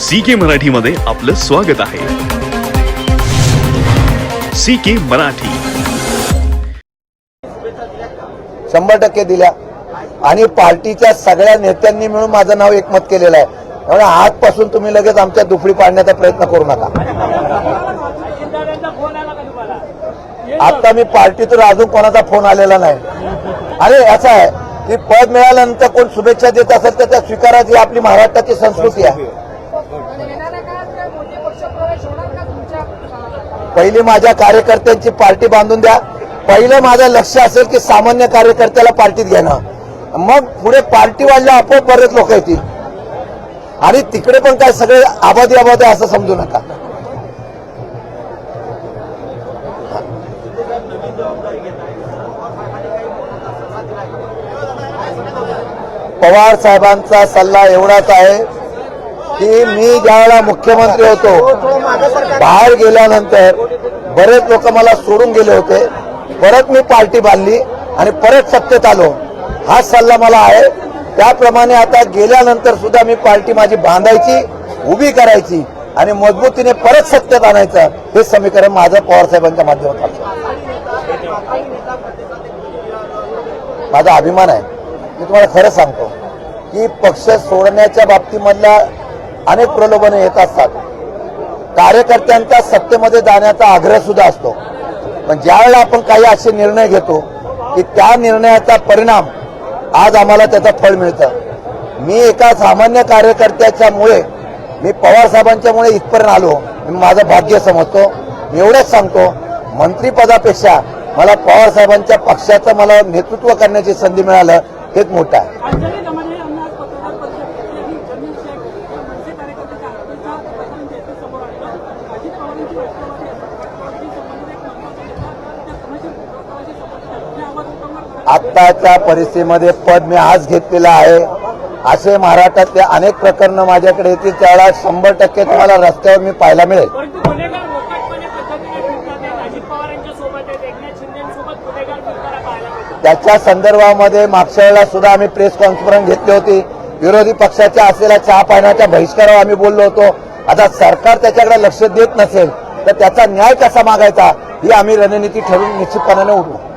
C के मराठीमध्ये आपलं स्वागत आहे. C K Marathi. शंभर टक्के दिल्या. आणि पार्टीच्या सगळ्या नेत्यांनी मिळून माझं नाव एकमत केलेलं आहे. त्यामुळे आजपासून तुम्ही लगेच आमच्या दुफडी पाडण्याचा प्रयत्न करू नका. आता मी पार्टीतून अजून कोणाचा फोन आलेला नाही. अरे असं आहे की पद मिळाल्यानंतर कोण शुभेच्छा देत असेल तर त्या स्वीकाराची आपली महाराष्ट्राची संस्कृती आहे. पहिली माझ्या कार्यकर्त्यांची पार्टी बांधून द्या. पहिलं माझं लक्ष असेल की सामान्य कार्यकर्त्याला पार्टीत घेणं. मग पुढे पार्टी वाढल्या आपोआप बरेच लोक येतील. आणि तिकडे पण काय सगळे आबादी आबादी असं समजू नका. पवार साहेबांचा सल्ला एवढाच आहे. की मी ज्यावेळेला मुख्यमंत्री होतो बाहेर गेल्यानंतर बरेच लोक मला सोडून गेले होते. परत मी पार्टी बांधली आणि परत सत्तेत आलो. हा सल्ला मला आहे. त्याप्रमाणे आता गेल्यानंतर सुद्धा मी पार्टी माझी बांधायची उभी करायची आणि मजबूतीने परत सत्तेत आणायचं. हे समीकरण माझं पवारसाहेबांच्या माध्यमातून माझा अभिमान आहे. मी तुम्हाला खरं सांगतो की पक्ष सोडण्याच्या बाबतीमधल्या अनेक प्रलोभने येत असतात. कार्यकर्त्यांचा सत्तेमध्ये जाण्याचा आग्रह सुद्धा असतो. पण ज्यावेळेला आपण काही असे निर्णय घेतो की त्या निर्णयाचा परिणाम आज आम्हाला त्याचं फळ मिळतं. मी एका सामान्य कार्यकर्त्याच्यामुळे मी पवारसाहेबांच्यामुळे इथपर्यंत आलो. मी माझं भाग्य समजतो. मी एवढंच सांगतो मंत्रीपदापेक्षा मला पवारसाहेबांच्या पक्षाचं मला नेतृत्व करण्याची संधी मिळालं हेच मोठं आहे. आत्ताच्या परिस्थितीमध्ये पद मी आज घेतलेलं आहे. असे महाराष्ट्रातले अनेक प्रकरणं माझ्याकडे येतील त्यावेळेला शंभर टक्के तुम्हाला रस्त्यावर मी पाहायला मिळेल. त्याच्या संदर्भामध्ये मागच्या वेळेला सुद्धा आम्ही प्रेस कॉन्फरन्स घेतली होती. विरोधी पक्षाच्या असलेल्या चहा पाण्याच्या बहिष्कारावर आम्ही बोललो होतो. आता सरकार त्याच्याकडे लक्ष देत नसेल तर त्याचा न्याय कसा मागायचा ही आम्ही रणनीती ठरवून निश्चितपणाने उठवू